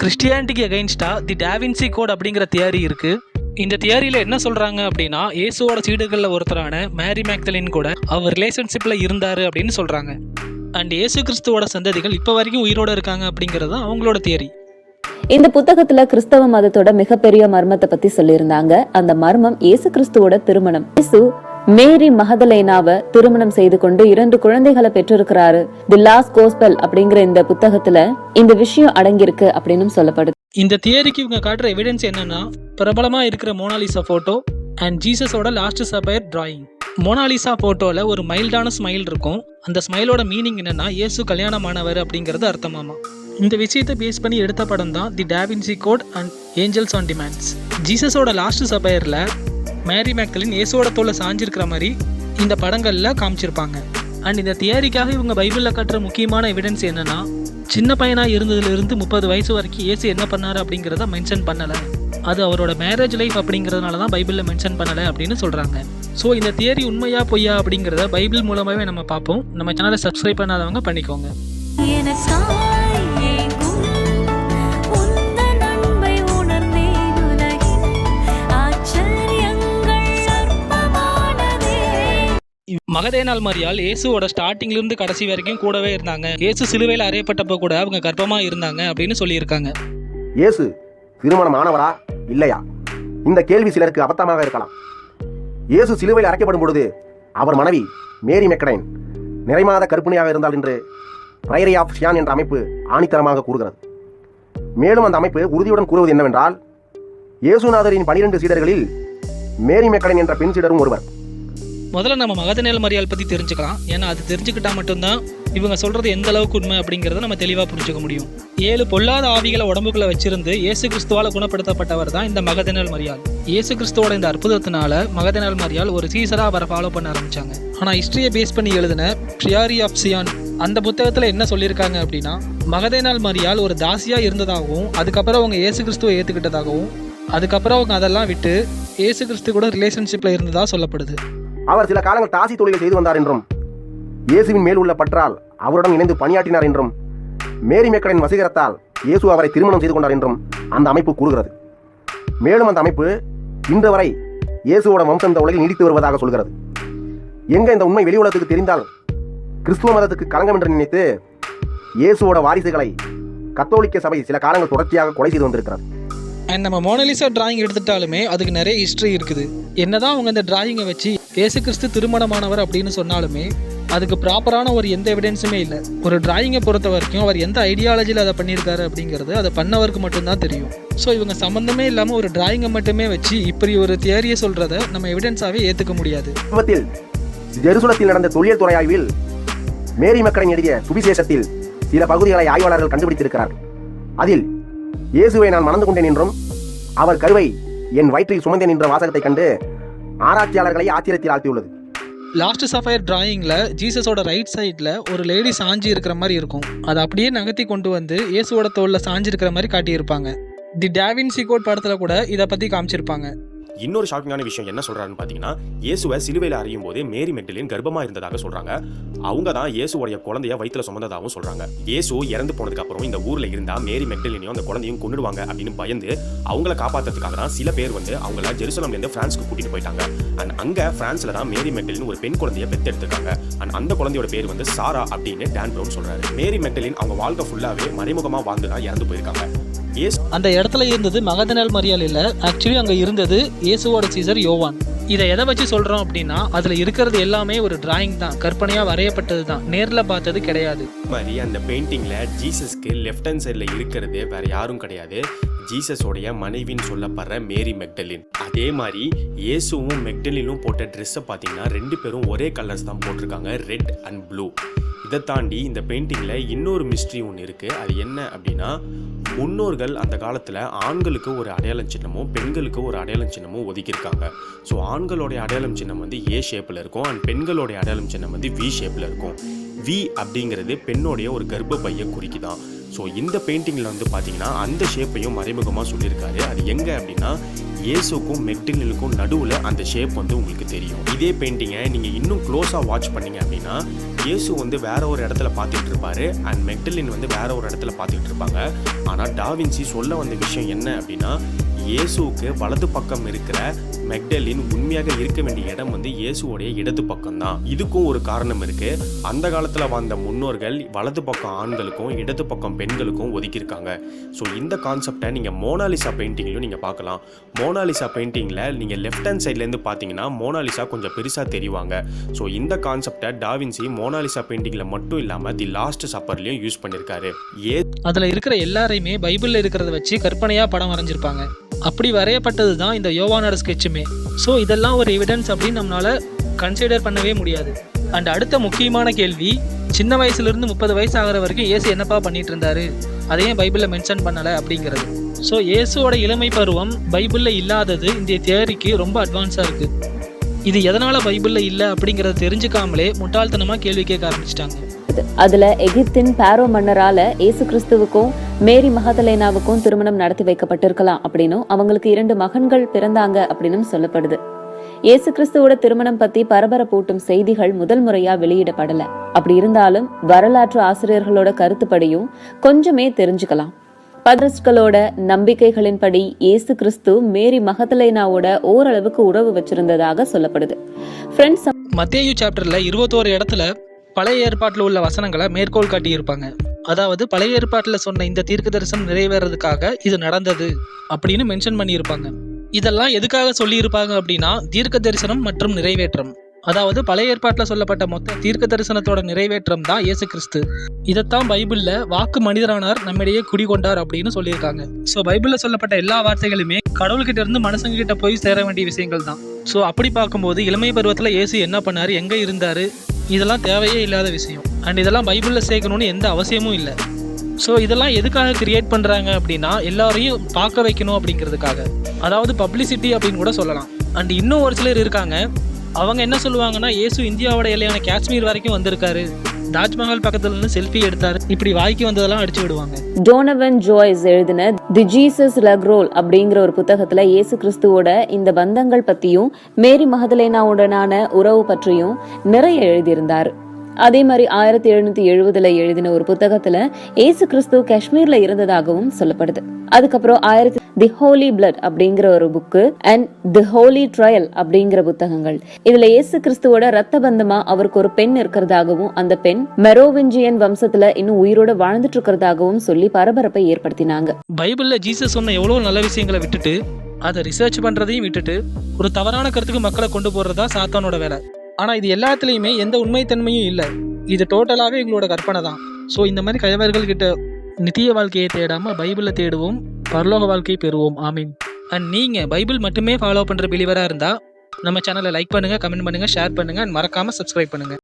கிறிஸ்டியானிட்டிக்கு against the Da Vinci code அப்படிங்கிற theory இருக்கு. இந்த தியரியில் என்ன சொல்றாங்க அப்படின்னா இயேசுவோட சீடுகளில் ஒருத்தரான மேரி மேக்தலின் கூட அவர் ரிலேஷன்ஷிப்பில் இருந்தாரு அப்படின்னு சொல்றாங்க. அண்ட் இயேசு கிறிஸ்துவோட சந்ததிகள் இப்போ வரைக்கும் உயிரோட இருக்காங்க அப்படிங்கிறது தான் அவங்களோட தியரி இந்த புத்தகத்துல கிறிஸ்தவ மதத்தோட மிகப்பெரிய மர்மத்தை பத்தி சொல்லியிருந்தாங்க. அந்த மர்மம் இயேசு கிறிஸ்துவோட திருமணம். இயேசு மேரி மகதலேனாவை திருமணம் செய்து கொண்டு இரண்டு குழந்தைகளை பெற்றிருக்கிறாரு. தி லாஸ்ட் கோஸ்பெல் அப்படிங்கிற இந்த புத்தகத்துல இந்த விஷயம் அடங்கியிருக்கு அப்படின்னு சொல்லப்படுது. இந்த தியரிக்கு இவங்க காட்டுற எவிடன்ஸ் என்னன்னா பிரபலமா இருக்கிற Mona Lisa photo and ஜீசஸோட last supper drawing Mona Lisa போட்டோல ஒரு மைல்டான ஸ்மைல் இருக்கும். அந்த ஸ்மைலோட மீனிங் என்னன்னா இயேசு கல்யாணமானவர் அப்படிங்கிறது அர்த்தமாமா. இந்த விஷயத்தை பேஸ் பண்ணி எடுத்த படம் தான் the Da Vinci code and angels and demons ஜீசஸோட last சபையரில் மேரி மேக்கலின் இயேசுவோட தோலை சாஞ்சிருக்கிற மாதிரி இந்த படங்களில் காமிச்சிருப்பாங்க. அண்ட் இந்த தியரிக்காக இவங்க பைபிளில் காட்டுற முக்கியமான எவிடன்ஸ் என்னன்னா சின்ன பையனாக இருந்ததுலேருந்து முப்பது வயசு வரைக்கும் இயேசு என்ன பண்ணாரு அப்படிங்கிறத மென்ஷன் பண்ணலை. அது அவரோட மேரேஜ் லைஃப் அப்படிங்கிறதுனால தான் பைபிளில் மென்ஷன் பண்ணலை அப்படின்னு சொல்கிறாங்க ஸோ இந்த தியரி உண்மையா பொய்யா அப்படிங்கிறத பைபிள் மூலமாகவே நம்ம பார்ப்போம். நம்ம சேனலை சப்ஸ்கிரைப் பண்ணாதவங்க பண்ணிக்கோங்க. மகதேனால் மரியால் இயேசுவோட ஸ்டார்டிங்ல இருந்து கடைசி வரைக்கும் கூடவே இருந்தாங்க. இயேசு சிலுவையில் அறையப்பட்டப்போ கூட அவங்க கர்ப்பமா இருந்தாங்க அப்படின்னு சொல்லியிருக்காங்க. இயேசு திருமணம் ஆனவரா? இல்லையா? இந்த கேள்வி சிலருக்கு அபத்தமாக இருக்கலாம். இயேசு சிலுவையில் அரைக்கப்படும் பொழுது அவர் மனைவி மேரி மெக்கடைன் நிறைமாத கற்பிணியாக இருந்தால் என்று பிரையரி ஆஃப் ஷியான் என்ற அமைப்பு ஆணித்தரமாக கூறுகிறது. மேலும் அந்த அமைப்பு உறுதியுடன் கூறுவது என்னவென்றால் இயேசுநாதரின் பனிரெண்டு சீடர்களில் மேரி மெக்கடைன் என்ற பெண் சீடரும் ஒருவர். முதல்ல நம்ம மகதநேல் மரியால் பற்றி தெரிஞ்சுக்கலாம். ஏன்னா அது தெரிஞ்சுக்கிட்டால் மட்டும்தான் இவங்க சொல்கிறது எந்த அளவுக்கு உண்மை அப்படிங்கிறத நம்ம தெளிவாக புரிஞ்சுக்க முடியும். ஏழு பொல்லாத ஆவிகளை உடம்புக்குள்ள வச்சிருந்து இயேசு கிறிஸ்துவால் குணப்படுத்தப்பட்டவர் தான் இந்த மகதநேல் மரியால் இயேசு கிறிஸ்துவோட இந்த அற்புதத்தினால மகதநேல் மரியால் ஒரு சீசராக அவரை ஃபாலோ பண்ண ஆரம்பிச்சாங்க. ஆனால் ஹிஸ்ட்ரியை பேஸ் பண்ணி எழுதின ப்ரியாரி ஆஃப் சியான் அந்த புத்தகத்தில் என்ன சொல்லியிருக்காங்க அப்படின்னா மகதேனால் மரியால் ஒரு தாசியாக இருந்ததாகவும் அதுக்கப்புறம் அவங்க இயேசு கிறிஸ்துவை ஏற்றுக்கிட்டதாகவும் அதுக்கப்புறம் அவங்க அதெல்லாம் விட்டு இயேசு கிறிஸ்து கூட ரிலேஷன்ஷிப்பில் இருந்ததா சொல்லப்படுது. அவர் சில காலங்கள் தாசி தொழிலை செய்து வந்தார் என்றும் இயேசுவின் மேல் உள்ள பற்றால் அவருடன் இணைந்து பணியாற்றினார் என்றும் மேரி மேக்கரின் வசீகரத்தால் இயேசு அவரை திருமணம் செய்து கொண்டார் என்றும் அந்த அமைப்பு கூறுகிறது. மேலும் அந்த அமைப்பு இன்று வரை இயேசுவோட வம்சம் இந்த உலகில் நீடித்து வருவதாக சொல்கிறது. எங்க இந்த உண்மை வெளி உலகத்துக்கு தெரிந்தால் கிறிஸ்துவ மதத்துக்கு களங்கம் என்று நினைத்து இயேசுவோட வாரிசுகளை கத்தோலிக்க சபை சில காலங்கள் தொடர்ச்சியாக கொலை செய்து வந்திருக்கிறது. அண்ட் நம்ம மோனலிசா டிராயிங் எடுத்துட்டாலுமே அதுக்கு நிறைய ஹிஸ்ட்ரி இருக்குது. என்னதான் அவங்க அந்த டிராயிங்கை வச்சு இயேசு கிறிஸ்து திருமணமானவர் அப்படின்னு சொன்னாலுமே அதுக்கு ப்ராப்பரான ஒரு எந்த எவிடன்ஸுமே இல்லை. ஒரு டிராயிங்கை பொறுத்த வரைக்கும் அவர் எந்த ஐடியாலஜியில் அதை பண்ணியிருக்காரு அப்படிங்கிறது அதை பண்ணவருக்கு மட்டும்தான் தெரியும். ஸோ இவங்க சம்மந்தமே இல்லாமல் ஒரு டிராயிங்கை மட்டுமே வச்சு இப்படி ஒரு தியரியை சொல்கிறத நம்ம எவிடன்ஸாகவே ஏற்றுக்க முடியாது. ஜெருசலத்தில் நடந்த தொழில் துறை ஆய்வில் மேரி மக்களின் எழுதிய சுவிசேஷத்தில் சில பகுதிகளை ஆய்வாளர்கள் கண்டுபிடித்திருக்கிறார். அதில் இயேசுவை நான் மணந்து கொண்டேன் என்றும் அவர் கருவை என் வயிற்றில் சுமந்தேன் என்ற வாசகத்தை கண்டு ஆராய்ச்சியாளர்களை ஆச்சரியத்தில் ஆழ்த்தியுள்ளது. லாஸ்ட் சஃபயர் டிராயிங்கில் ஜீசஸோட ரைட் சைடில் ஒரு லேடி சாஞ்சி இருக்கிற மாதிரி இருக்கும். அதை அப்படியே நகர்த்தி கொண்டு வந்து இயேசுவோட தோளில் சாஞ்சி இருக்கிற மாதிரி காட்டியிருப்பாங்க. தி டேவின் கோட் படத்தில் கூட இதை பற்றி காமிச்சிருப்பாங்க. இன்னொரு ஷாக்கிங்கான விஷயம் என்ன சொல்றாருன்னு பார்த்தீங்கன்னா இயேசுவை சிலுவையில் அறியும் போதே மேரி மெட்டலின் கர்ப்பமா இருந்ததாக சொல்றாங்க. அவங்க தான் இயேசுவோடைய குழந்தைய வயிற்றுல சுமந்ததாகவும் சொல்றாங்க. இயேசு இறந்து போனதுக்கு அப்புறம் இந்த ஊர்ல இருந்தா மேரி மெட்டலினையும் அந்த குழந்தையும் கொண்டுடுவாங்க அப்படின்னு பயந்து அவங்கள காப்பாத்துறதுக்காக தான் சில பேர் வந்து அவங்கள ஜெருசலம்ல இருந்து பிரான்ஸ்க்கு கூட்டிட்டு போயிட்டாங்க. அண்ட் அங்க பிரான்ஸ்ல தான் மேரி மெட்டலின் ஒரு பெண் குழந்தைய பெத்தெடுத்திருக்காங்க அண்ட் அந்த குழந்தையோட பேர் வந்து சாரா அப்படின்னு டான் ப்ரௌன் சொல்றாரு. மேரி மெட்டலின் அவங்க வாழ்க்கை ஃபுல்லாவே மறைமுகமா வாழ்ந்து தான் இறந்து போயிருக்காங்க. அந்த இடத்துல இருந்தது மகதனல் மரியால் இல்லை. ஆக்சுவலி அங்கே இருந்தது இயேசுவோட சீசர் யோவான். இதை எதை வச்சு சொல்கிறோம் அப்படின்னா அதில் இருக்கிறது எல்லாமே ஒரு டிராயிங் தான். கற்பனையாக வரையப்பட்டது தான். நேரில் பார்த்தது கிடையாது. மாதிரி அந்த பெயிண்டிங்ல ஜீசஸ்க்கு லெஃப்ட் ஹேண்ட் சைடில் இருக்கிறது வேற யாரும் கிடையாது. ஜீசஸோடைய மனைவின்னு சொல்லப்படுற மேரி மெக்டலின். அதே மாதிரி இயேசுவும் மெக்டலினும் போட்ட ட்ரெஸ்ஸை பார்த்தீங்கன்னா ரெண்டு பேரும் ஒரே கலர்ஸ் தான் போட்டிருக்காங்க. ரெட் அண்ட் ப்ளூ இதை தாண்டி இந்த பெயிண்டிங்கில் இன்னொரு மிஸ்ட்ரி ஒன்று இருக்குது அது என்ன அப்படின்னா முன்னோர்கள் அந்த காலத்தில் ஆண்களுக்கு ஒரு அடையாளம் சின்னமும் பெண்களுக்கு ஒரு அடையாளம் சின்னமும் ஒதுக்கியிருக்காங்க. ஸோ ஆண்களுடைய அடையாளம் சின்னம் வந்து ஏ ஷேப்பில் இருக்கும் அண்ட் பெண்களுடைய அடையாளம் சின்னம் வந்து வி ஷேப்பில் இருக்கும். வி அப்படிங்கிறது பெண்ணுடைய ஒரு கர்ப்ப பையை குறிக்குதான். ஸோ இந்த பெயிண்டிங்கில் வந்து பார்த்தீங்கன்னா அந்த ஷேப்பையும் மறைமுகமாக சொல்லியிருக்காரு. அது எங்கே அப்படின்னா இயேசுக்கும் மெக்டிலுக்கும் நடுவில் அந்த ஷேப் வந்து உங்களுக்கு தெரியும். இதே பெயிண்டிங்கை நீங்கள் இன்னும் க்ளோஸாக வாட்ச் பண்ணீங்க அப்படின்னா இயேசு வந்து வேற ஒரு இடத்துல பார்த்துட்டு இருப்பாரு அண்ட் மெக்டலின் வந்து வேற ஒரு இடத்துல பார்த்துட்டு இருப்பாங்க. ஆனால் டாவின்சி சொல்ல வந்த விஷயம் என்ன அப்படின்னா இயேசுவுக்கு வலது பக்கம் இருக்கிற மெக்டலின் உண்மையாக இருக்க வேண்டிய இடம் வந்து இயேசுவோடைய இடது பக்கம் தான் இதுக்கும் ஒரு காரணம் இருக்கு. அந்த காலத்தில் வாழ்ந்த முன்னோர்கள் வலது பக்கம் ஆண்களுக்கும் இடது பக்கம் பெண்களுக்கும் ஒதுக்கியிருக்காங்க. ஸோ இந்த கான்செப்டை நீங்கள் மோனாலிசா பெயிண்டிங்லையும் நீங்கள் பார்க்கலாம். மோனாலிசா பெயிண்டிங்கில் நீங்கள் லெஃப்ட் ஹேண்ட் சைட்லேருந்து பார்த்தீங்கன்னா மோனாலிசா கொஞ்சம் பெருசாக தெரிவாங்க. ஸோ இந்த கான்செப்டை டாவின்சி மோனாலிசா பெயிண்டிங்கில் மட்டும் இல்லாமல் தி லாஸ்ட் சப்பர்லையும் யூஸ் பண்ணியிருக்காரு ஏ அதில் இருக்கிற எல்லாரையுமே பைபிளில் இருக்கிறத வச்சு கற்பனையாக படம் வரைஞ்சிருப்பாங்க. அப்படி வரையப்பட்டது தான் இந்த யோவானோட ஸ்கெட்சுமே ஸோ இதெல்லாம் ஒரு எவிடன்ஸ் அப்படின்னு நம்மளால கன்சிடர் பண்ணவே முடியாது. அண்ட் அடுத்த முக்கியமான கேள்வி சின்ன வயசுலேருந்து முப்பது வயசு ஆகிற வரைக்கும் இயேசு என்னப்பா பண்ணிட்டு இருந்தாரு அதையும் பைபிளில் மென்ஷன் பண்ணலை அப்படிங்கிறது. ஸோ இயேசுவோட இளமை பருவம் பைபிளில் இல்லாதது இந்த தியரிக்கு ரொம்ப அட்வான்ஸாக இருக்குது இது எதனால் பைபிளில் இல்லை அப்படிங்கிறத தெரிஞ்சுக்காமலே முட்டாள்தனமாக கேள்வி கேட்க ஆரம்பிச்சிட்டாங்க. அதில் எகிப்தின் பேரோ மன்னரால் இயேசு கிறிஸ்துவுக்கும் மேரி மகதலேனாவுக்கும் திருமணம் நடத்தி வைக்கப்பட்டிருக்கலாம் அப்படின்னும் அவங்களுக்கு இரண்டு மகன்கள் பிறந்தாங்க அப்படின்னும் சொல்லப்படுது. இயேசு கிறிஸ்துவோட திருமணம் பத்தி பரபரப்பூட்டும் செய்திகள் முதல் முறையா வெளியிடப்படல. அப்படி இருந்தாலும் வரலாற்று ஆசிரியர்களோட கருத்துப்படியும் கொஞ்சமே தெரிஞ்சுக்கலாம். பதஸ்களோட நம்பிக்கைகளின்படி இயேசு கிறிஸ்து மேரி மகதலேனாவோட ஓரளவுக்கு உறவு வச்சிருந்ததாக சொல்லப்படுது. ஃப்ரெண்ட்ஸ் மத்தேயு சாப்டர்ல இருபத்தோரு இடத்துல பழைய ஏற்பாட்டில் உள்ள வசனங்களை மேற்கோள் காட்டியிருப்பாங்க. அதாவது பழைய ஏற்பாட்டில் சொன்ன இந்த தீர்க்க தரிசனம் நிறைவேறதுக்காக இது நடந்தது அப்படின்னு மென்ஷன் பண்ணியிருப்பாங்க. இதெல்லாம் எதுக்காக சொல்லியிருப்பாங்க அப்படின்னா தீர்க்க தரிசனம் மற்றும் நிறைவேற்றம். அதாவது பழைய ஏற்பாட்டில் சொல்லப்பட்ட மொத்த தீர்க்க தரிசனத்தோட நிறைவேற்றம் தான் இயேசு கிறிஸ்து. இதைத்தான் பைபிளில் வாக்கு மனிதரானார் நம்மிடையே குடிகொண்டார் அப்படின்னு சொல்லியிருக்காங்க. ஸோ பைபிளில் சொல்லப்பட்ட எல்லா வார்த்தைகளுமே கடவுள்கிட்ட இருந்து மனுஷங்க கிட்ட போய் சேர வேண்டிய விஷயங்கள் தான். ஸோ அப்படி பார்க்கும்போது இளமை பருவத்தில் இயேசு என்ன பண்ணார்? எங்கே இருந்தார்? இதெல்லாம் தேவையே இல்லாத விஷயம். அண்ட் இதெல்லாம் பைபிளில் சேர்க்கணும்னு எந்த அவசியமும் இல்லை. ஸோ இதெல்லாம் எதுக்காக கிரியேட் பண்ணுறாங்க அப்படின்னா எல்லாரையும் பார்க்க வைக்கணும் அப்படிங்கிறதுக்காக. அதாவது பப்ளிசிட்டி அப்படின்னு கூட சொல்லலாம். அண்ட் இன்னும் ஒரு சிலர் இருக்காங்க. அவங்க என்ன சொல்லுவாங்கன்னா ஏசு இந்தியாவோட எல்லையான காஷ்மீர் வரைக்கும் வந்திருக்காரு. தாஜ்மஹால் பக்கத்துல இருந்து செல்ஃபி எடுத்தாரு. இப்படி வாய்க்கு வந்ததெல்லாம் அடிச்சு விடுவாங்க. டோனவன் ஜாய்ஸ் எழுதின தி ஜீசஸ் லக்ரோல் அப்படிங்கிற ஒரு புத்தகத்துல இயேசு கிறிஸ்துவோட இந்த பந்தங்கள் பத்தியும் மேரி மகதலேனாவுடனான உறவு பற்றியும் நிறைய எழுதியிருந்தார். அதே மாதிரி ஆயிரத்தி எழுநூத்தி எழுபதுல எழுதின ஒரு புத்தகத்துல ஏசு கிறிஸ்து காஷ்மீர்ல இருந்ததாகவும் சொல்லப்படுது. அதுக்கப்புறம் ஆயிரத்தி தி ஹோலி பிளட் அப்படிங்கிற ஒரு book and the holy trial அப்படிங்கிற புத்தகங்கள். இதுல இயேசு கிறிஸ்துவோட ரத்த பந்தமா அவருக்கு ஒரு பெண் இருக்கிறதாகவும் அந்த பெண் மெரோவிஞ்சியன் வம்சத்துல இன்னும் உயிரோட வாழ்ந்துட்டு இருக்கிறதாகவும் சொல்லி பரபரப்பை ஏற்படுத்தினாங்க. பைபிள்ல ஜீசஸ் சொன்ன எவ்வளவு நல்ல விஷயங்களை விட்டுட்டு அதை ரிசர்ச் பண்றதையும் விட்டுட்டு ஒரு தவறான கருத்துக்கு மக்களை கொண்டு போறதா சாத்தானோட வேலை. ஆனால் இது எல்லாத்துலேயுமே எந்த உண்மைத்தன்மையும் இல்லை. இது டோட்டலாகவே எங்களோட கற்பனை தான். ஸோ இந்த மாதிரி கயவர்கள் கிட்ட நித்திய வாழ்க்கையை தேடாமல் பைபிளை தேடுவோம் பரலோக வாழ்க்கையை பெறுவோம். ஆமீன். அண்ட் நீங்கள் பைபிள் மட்டுமே ஃபாலோ பண்ணுற பிலிவராக இருந்தால் நம்ம சேனலை லைக் பண்ணுங்கள் கமெண்ட் பண்ணுங்கள் ஷேர் பண்ணுங்கள் அண்ட் மறக்காமல் சப்ஸ்கிரைப் பண்ணுங்கள்